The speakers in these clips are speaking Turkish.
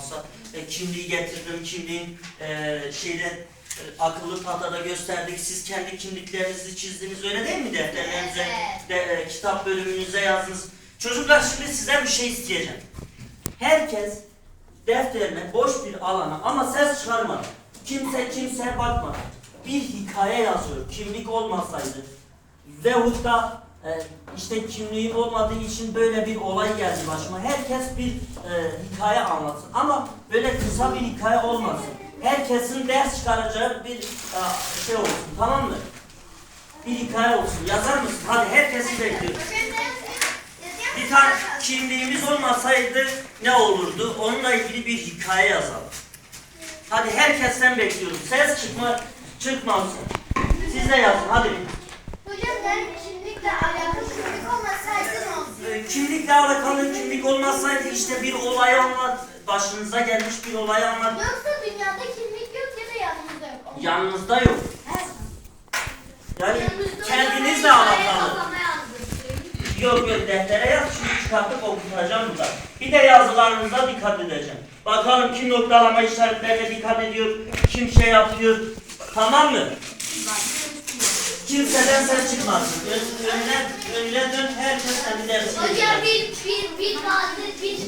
olmazsa, e, kimliği getirdim, kimliğin e, şeyde e, akıllı tahtada gösterdik. Siz kendi kimliklerinizi çizdiniz, öyle değil mi defterlerinize, de, e, kitap bölümünüze yazdınız. Çocuklar şimdi sizden bir şey isteyeceğim. Herkes defterine boş bir alana ama ses çıkarmadan, kimse kimseye bakmadan bir hikaye yazıyor. Kimlik olmasaydı veyahut da e, işte kimliğim olmadığı için böyle bir olay geldi başıma. Herkes bir e, hikaye anlatsın ama böyle kısa bir hikaye olmasın. Herkesin ders çıkaracağı bir e, şey olsun tamam mı? Bir hikaye olsun. Yazar mısın? Hadi herkesi bekliyorum. Bir tane kimliğimiz olmasaydı ne olurdu? Onunla ilgili bir hikaye yazalım. Hadi herkesten bekliyorum. Ses çıkma çıkmasın. Siz de yazın hadi. Alakalı kimlik olmasaydı ne? Ee, Kimlikle alakalı kimlik olmasaydı işte bir olayı anlat. Başınıza gelmiş bir olayı anlat. Yoksa dünyada kimlik yok ya da yanımızda yok. Yanınızda yok. Evet. Yani Yanımızda kendinizle alakalı. Yok yok deftere yaz şimdi çıkartıp okutacağım burada. Bir de yazılarınıza dikkat edeceğim. Bakalım kim noktalama işaretlerine dikkat ediyor, kim şey yapıyor. Tamam mı? Kimseden ses çıkmasın. Ön, önüne, önüne dön herkes kendi dersini Hocam bir, bir, bir tatil, bir...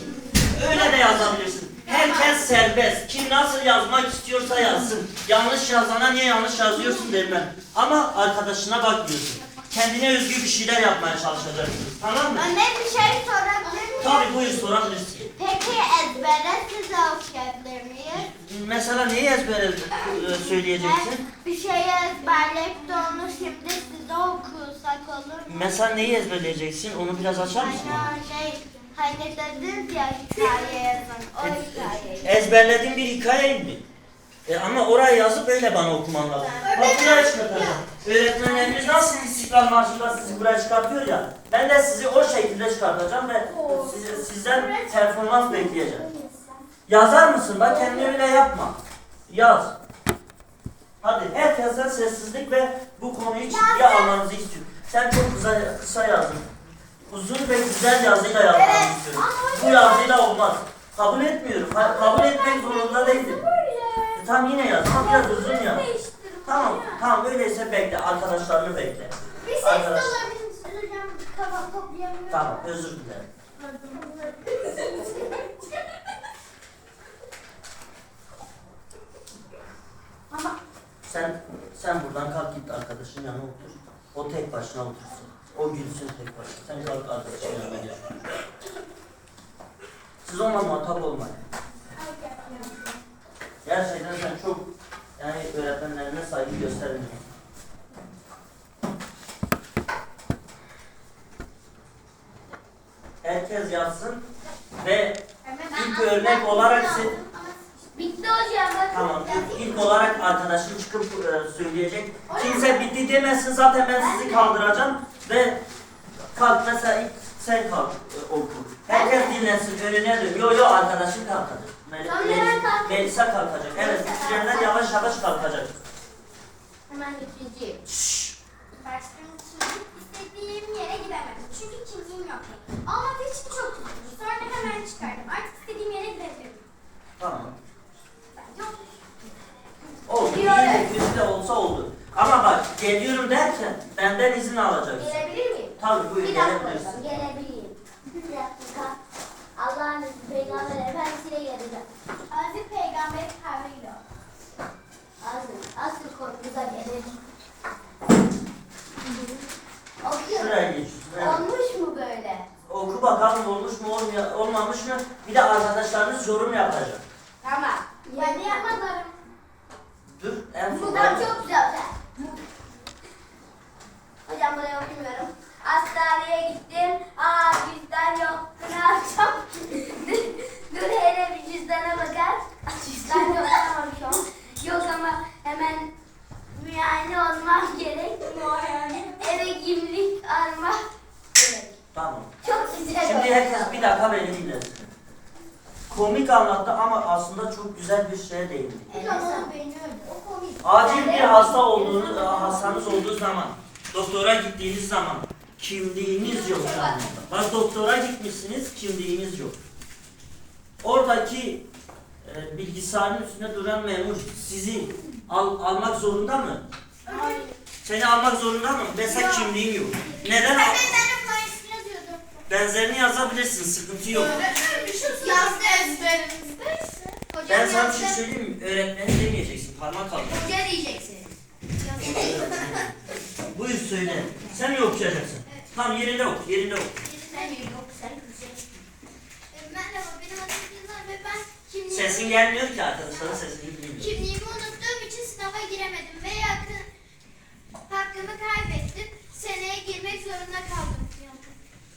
Öyle de yazabilirsin. Herkes serbest. Kim nasıl yazmak istiyorsa yazsın. Yanlış yazana niye yanlış yazıyorsun demem. Ama arkadaşına bakmıyorsun. Kendine özgü bir şeyler yapmaya çalışacaksın. Tamam mı? Anne bir şey sorabilir miyim? Tabii buyur sorabilirsin. Peki ezbere size okuyabilir Mesela neyi ezbere e, söyleyeceksin? Ben bir şeyi ezberleyip de onu şimdi size okusak olur mu? Mesela neyi ezberleyeceksin? Onu biraz açar mısın? Hani şey, hani dediniz ya hikaye yazın, o hikayeyi. Ezberlediğin bir hikaye mi? E ama oraya yazıp öyle bana okuman lazım. Bak buraya çıkartacağım. Öğretmenlerimiz nasıl İstiklal Marşı'nda sizi buraya çıkartıyor ya. Ben de sizi o şekilde çıkartacağım ve siz, sizden performans bekleyeceğim. Yazar mısın? Bak kendini öyle yapma. Yaz. Hadi herkesten sessizlik ve bu konuyu ciddiye almanızı istiyorum. Sen çok kısa, kısa yazdın. Uzun ve güzel yazıyla yazmanı Evet, istiyorum. Bu yazıyla olmaz. Kabul etmiyorum. Ha- kabul etmek zorunda değilim. E, tamam yine yaz ama biraz uzun yaz. Tamam, tamam öyleyse bekle. Arkadaşlarını bekle. Bir ses Arkadaş- olabilir. Tamam, özür dilerim. Ama Sen sen buradan kalk git arkadaşın yanına otur. O tek başına otursun. O gülsün tek başına. Sen kalk arkadaşın yanına gel. Siz onunla muhatap olmayın. Gerçekten sen çok yani öğretmenlerine saygı göstermiyorsun. Herkes yazsın ve İlk örnek olarak bakın. Tamam. İlk, ilk olarak arkadaşın çıkıp e, söyleyecek. Kimse bitti demesin zaten ben sizi kaldıracağım ve kalk mesela ilk sen kalk e, oku. Herkes dinlesin önüne dön. Yo yo arkadaşın kalkacak. Mel Tamam. Melisa kalkacak. Evet bitirenler yavaş yavaş kalkacak. Hemen ikinci. Başkanım istediğim yere gidemedim. Çünkü kimliğim yok. Olmadığı için çok üzüldüm. Sonra hemen çıkardım. Artık istediğim yere gidebilirim. Tamam. Bence olur. Oldu. Bir ara- İyi kötü de olsa oldu. Ama bak geliyorum derken benden izin alacaksın. Gelebilir miyim? Tabii buyur Bir dakika gelebilirsin. hocam, gelebileyim. Bir dakika. Allah'ın izniyle Peygamber Efendisi'yle geleceğim. Hazreti Peygamber kavriyle ol. Asıl, asıl konumuza gelelim. Okuyorum. Şuraya geç. şuraya. Olmuş mu böyle? Oku bakalım olmuş mu olmamış mı? Bir de arkadaşlarınız yorum yapacak. Tamam. Ben de yapmadım. Dur en son. Buradan çok güzel. Hocam burayı okumuyorum. Hastaneye gittim. Aa cüzdan yok. Ne yapacağım? dur, dur hele bir cüzdana bakar. Cüzdan yok tamam şu an. Yok ama hemen müayene olmak gerek. Eve kimlik almak herkes bir dakika beni dinlesin. Komik anlattı ama aslında çok güzel bir şeye değindi. Acil bir hasta olduğunu, hastanız olduğu zaman, doktora gittiğiniz zaman Kimliğiniz yok şu anda. Bak doktora gitmişsiniz, kimliğiniz yok. Oradaki e, bilgisayarın üstünde duran memur sizi al, almak zorunda mı? Seni almak zorunda mı? Mesela kimliğin yok. Neden? al- yazabilirsin, sıkıntı yok. Yazdı ezberinizde. Hocam Ben sana bir yazdı. şey söyleyeyim mi? Öğretmeni demeyeceksin, parmak kaldır. Hoca diyeceksin. Buyur söyle. Sen mi okuyacaksın? Tamam yerinde oku, yerinde oku. Merhaba benim adım Gülnar ve ben kimliğimi, Sesin gelmiyor ki arkadaşların sesini duymuyor. kimliğimi unuttuğum için sınava giremedim ve yakın hakkımı kaybettim. Seneye girmek zorunda kaldım.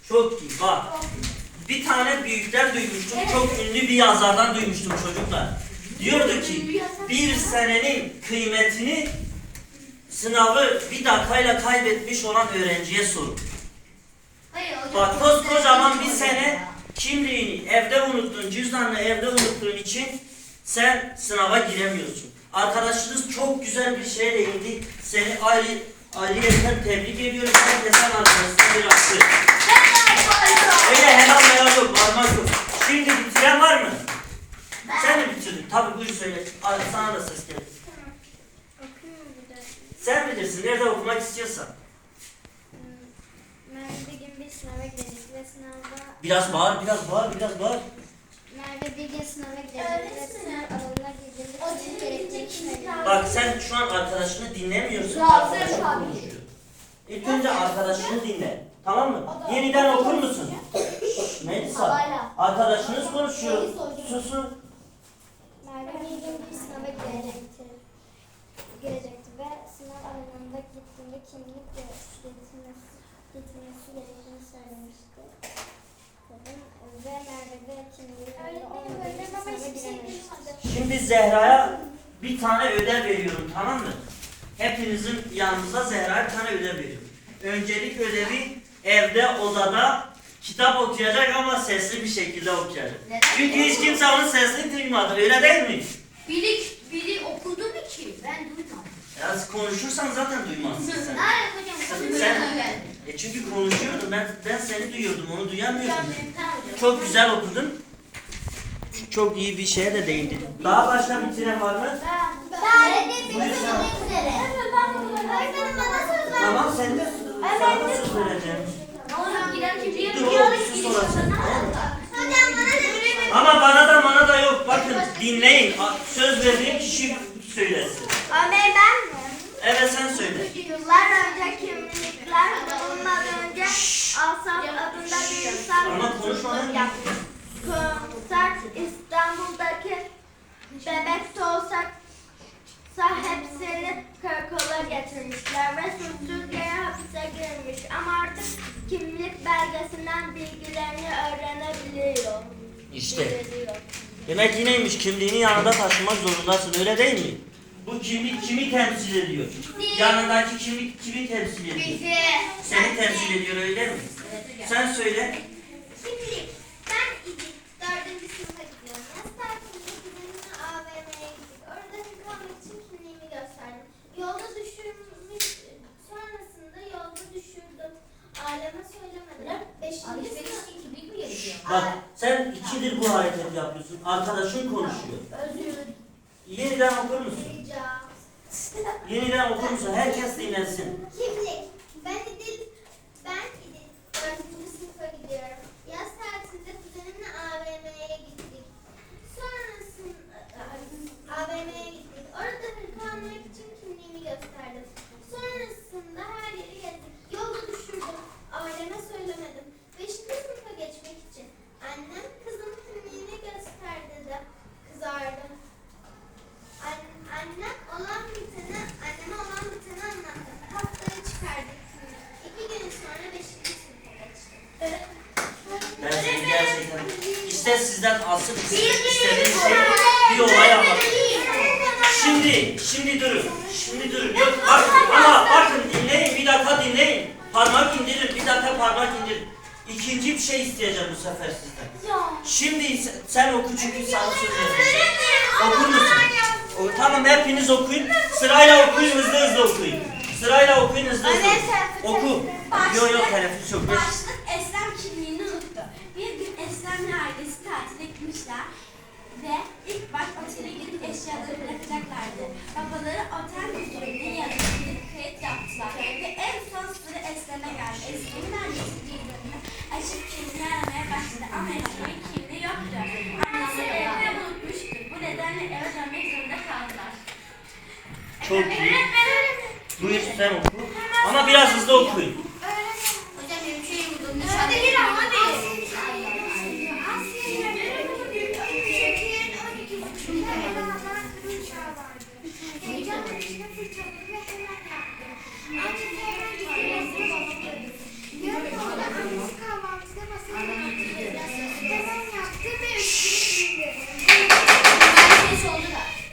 Çok iyi bak. Bir tane büyükler duymuştum. Çok ünlü bir yazardan duymuştum çocuklar. Diyordu ki bir senenin kıymetini sınavı bir dakikayla kaybetmiş olan öğrenciye sorun. Bak koskocaman bir sene kimliğini evde unuttun, cüzdanını evde unuttuğun için sen sınava giremiyorsun. Arkadaşınız çok güzel bir şeye değindi. Seni ayrı ayrıyeten tebrik ediyorum. Herkese arkadaşına bir alkış. Öyle helal helal yok, varmak yok. Şimdi bitiren var mı? Sen mi bitirdin? Tabii buyur söyle. Sana da ses gelir. Sen bilirsin nerede okumak istiyorsan. Merve bir gün bir sınava girecek ve sınavda Biraz bağır, biraz bağır, biraz bağır. Merve bir gün sınava girecek ve sınav alanına kimlik gerektiğini söylüyor. Bak sen şu an arkadaşını dinlemiyorsun. Ya, arkadaşın konuşuyor. İlk önce arkadaşını dinle. Tamam mı? Yeniden okur musun? Şşş, Melisa. Arkadaşınız konuşuyor. Susun. Merve bir gün bir sınava girecekti. Girecekti ve sınav alanında gittiğinde kimlik getirmesi, getirmesi gerektiğini söylemişti. Dedim. Ve Merve de kimliği olmadığı için sınava girememişti. Şimdi Zehra'ya bir tane ödev veriyorum tamam mı? Hepinizin yanınıza Zehra'ya bir tane ödev veriyorum. Öncelik ödevi evde odada kitap okuyacak ama sesli bir şekilde okuyacak. Çünkü hiç kimse onun sesini duymadı öyle değil mi? Bilik, bili okudu mu ki? Ben duymadım. Ya konuşursan zaten duymazsın sen. Hayır hocam. Sen, sen e çünkü konuşuyordun ben ben seni duyuyordum onu duyamıyordum. Çok güzel okudun. Çok iyi bir şeye de değindin. Daha başka bitiren var mı? Ben de bir Buyur sen. üzere. Öğretmenim bana söz ver. Tamam sen de sana da söz vereceğim. Ama bana da bana da yok. Bakın dinleyin. Söz verdiğim kişi söylesin. Ömer ben mi? Evet sen söyle. Yıllar önce kimlikler bulunmadan önce Asaf adında bir insan Ama konuşma lan. yapmış. Konser İstanbul'daki bebek olsak hepsini karakola getirmişler ve yere hapise girmiş ama artık kimlik belgesinden bilgilerini öğrenebiliyor. İşte. Demek ki neymiş? Kimliğini yanında taşımak zorundasın. Öyle değil mi? Bu kimlik kimi temsil ediyor? Yanındaki kimlik kimi temsil ediyor? Bizi. Seni temsil ediyor öyle mi? Sen söyle. Kimlik. Ben İdil. Dördüncü sınıfa gidiyorum. Yaz tatilinde kuzenimle AVM'ye gittik. Orada kalmak için kimliğimi gösterdim. Yolda düşürmüş, sonrasında yolda düşürdüm. Aileme söylemedim. Beşinci sınıf. Bak sen ikidir bu hareketi yapıyorsun. Arkadaşın konuşuyor. Özür Yeniden okur musun? Rica. Yeniden okur musun? Herkes dinlensin. Kimlik. Ben İdil. Ben İdil. Dördüncü sınıfa gidiyorum. Yaz tatilinde kuzenimle AVM'ye gittik. Sonrasında AVM'ye gittik. Orada hırka almak için kimliğimi gösterdim. Sonrasında her yeri gezdik. Yolda düşürdüm. Aileme söylemedim. Beşinci sınıfa geçmek için. Annem kızım kimliğini göster dedi. Kızardı. An- annem olan biteni, anneme olan biteni anlattı. Haftaya çıkardık kimliği. İki gün sonra beşinci sınıfa geçtim. Ben seni gerçekten... İşte sizden asıl istediğim şey bir olay anlatmak. Şimdi, şimdi durun. Şimdi durun. Yok bak ama bakın dinleyin bir dakika dinleyin. Parmak indirin bir dakika parmak indirin. İkinci bir şey isteyeceğim bu sefer sizden. Şimdi se- sen çünkü sana söz vereceğim. Okur musun? O, tamam hepiniz okuyun. Sırayla okuyun hızlı hızlı okuyun. Sırayla okuyun hızlı hızlı. Oku. Yok yok teneffüs yok. Başlık Eslem kimliğini unuttu. Bir gün Eslem'le ailesi tatile gitmişler ve ilk baş otele gidip eşyaları bırakacaklardı. Babaları otel yanına gidip kayıt yaptılar ve en son sıra Eslem'e geldi. Eslem'in annesi cüzdanını açıp kimliğini aramaya başladı ama Eslem'in kimliği yoktu. Annesi evde unutmuştu. Bu nedenle eve dönmek zorunda kaldılar. Çok iyi. Buyur sen oku. Ama biraz hızlı okuyun. Hocam benim şeyim buldum. Hadi gir ama hadi.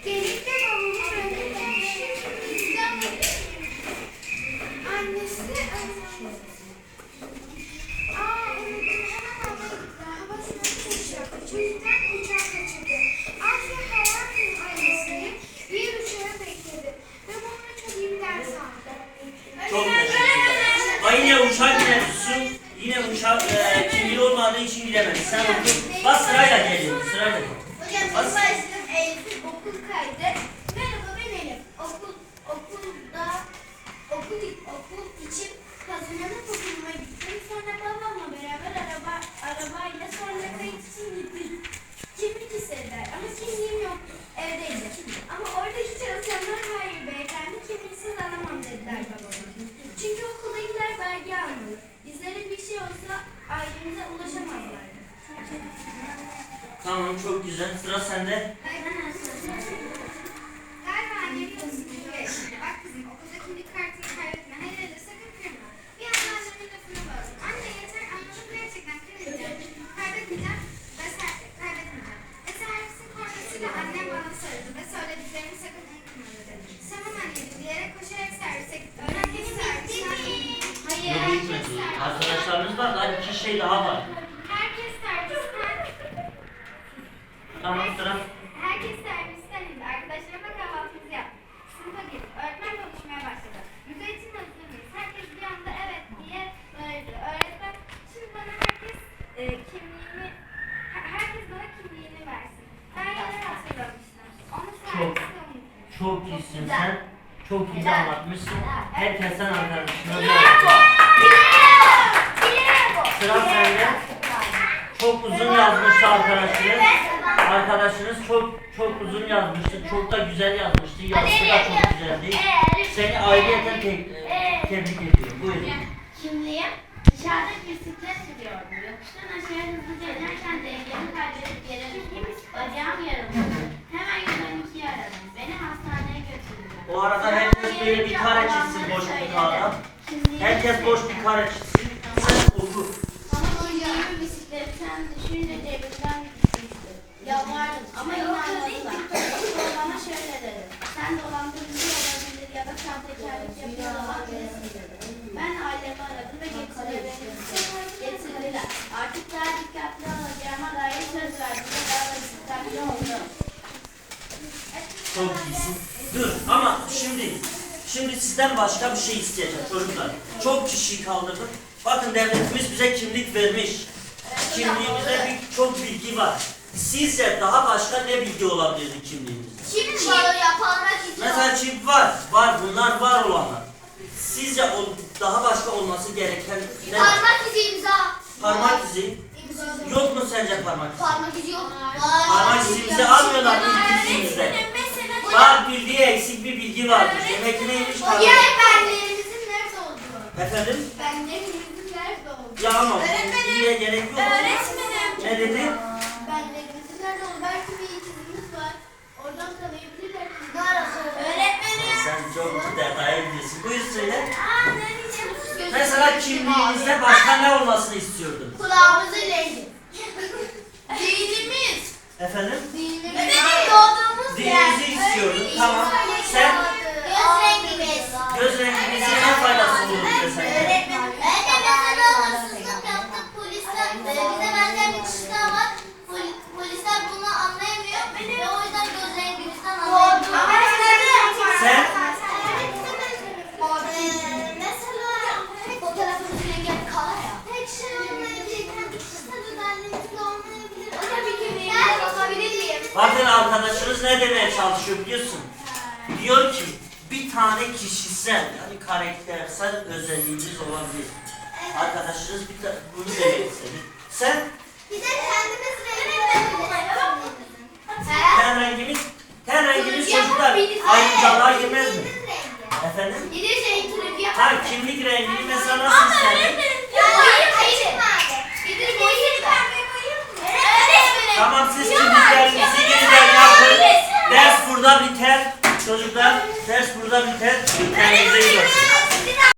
Gelip de babamı öğretmen Annesi Aa unuttum hemen hava gitti. Hava sınavı uçaktı. Çocuklar uçağı kaçırdı. Asya Hayat'ın ailesini bir uçağı bekledi. Ve bununla çok iyi bir ders aldı. Çok teşekkürler. Ay yine uçak mevzusu. Yine uçak e, kimliği olmadığı için gidemedi. Sen oku. Bak sırayla geliyor. Sırayla. Hocam Bas. başladım Elif'in okul kaydı. Merhaba ben Elif. Okul, okulda okul, okul için hazırlanıp okuluma gittim. Sonra babamla beraber araba, arabayla sonra kayıt için gittik. Kimlik istediler ama kimliğim yoktu. Evdeydi. Tamam çok güzel. Sıra sende. Bitmedi. serviste. Arkadaşlarımız var. Daha iki şey daha var. Herkes servisten. Tamam sıra. Herkes servisten indi. Arkadaşlarıma kahvaltımızı yaptık. Sınıfa girdik. Öğretmen konuşmaya başladı. Müze için hazır mıyız? Herkes bir anda evet diye bağırdı. Öğretmen şimdi bana herkes e, kimliğini her- herkes bana kimliğini versin. Ben yine hatırlamıştım. Onu serviste unuttum. Çok iyisin sen. Çok iyi anlatmışsın. Herkesten arkadaşına Sıra sende. Çok uzun yazmıştı arkadaşınız. Arkadaşınız çok çok uzun yazmıştı. Çok da güzel yazmıştı. Yazısı da çok güzeldi. Seni ayrıyeten te- tebrik ediyorum. Buyurun. Kimliğim dışarıda bisiklet sürüyordum. Yokuştan aşağı hızlıca inerken dengemi kaybedip yere düştüm. Bacağım yarıldı. Hemen 112'yi aradım. Beni hastaneye götürdüler. O arada herkes böyle bir kare çizsin boş bir kağıda. Herkes boş bir kare çizsin. Sen oku. Bisikletten düşünce cebimden düşmüştü. Yalvardım ama inanmadılar. Doktor bana şöyle dedi. Sen dolandırıcı olabilir ya da sahtekarlık yapıyor olabilirsin dedi. Ben ailemi aradım ve getirdiler. Getirdiler. Artık daha dikkatli olacağıma dair söz verdim ve daha da dikkatli oldum. Çok iyisin. Dur ama şimdi şimdi sizden başka bir şey isteyeceğim çocuklar. Çok kişiyi kaldırdım. Bakın devletimiz bize kimlik vermiş. Kimliğimizde bir, çok bilgi var. Sizce daha başka ne bilgi olabilirdi kimliğimizde? Kim var ya parmak izi yok. Mesela çip var. Var bunlar var olanlar. Sizce o, daha başka olması gereken ne var? Parmak izi imza. Parmak izi. Yok mu sence parmak izi? Parmak izi yok. Parmak izimizi almıyorlar ilk izimizde. Var bildiği eksik bir bilgi vardır. Demek ki neymiş parmak Ya benlerimizin nerede olduğu. Efendim? Benlerimizin nerede ama Öğretmenim. bilgiye gerek yok. Öğretmenim. Ne dedi? Benlerimizin nerede olduğu. Belki bir çizimimiz var. Oradan tanıyabilirler. Öğretmenim. Sen çok detaya gidiyorsun. Buyur söyle. Aa ne diyeceğim? Mesela kimliğinizde başka ne olmasını istiyordun? Kulağımızın rengi. Dinimiz. Efendim? Dinimiz. Doğduğumuz yer. Dilinizi istiyordun. Tamam. Sen Göz rengimiz. göz renginizin ne faydası çöplüyorsun. Diyor ki bir tane kişisel yani karaktersel özelliğiniz olabilir. Arkadaşınız bir ta- bunu demek istedi. Sen Bir de kendimiz rengimiz ten rengimiz ten rengimiz çocuklar ayrıcalığa girmez mi? Efendim? Bir de şey kulübü Ha yapalım. kimlik rengini mesela nasıl isterdin? Tamam siz kimliklerinizi geri Ders burada biter. Çocuklar ders burada biter. Kendinize iyi bakın.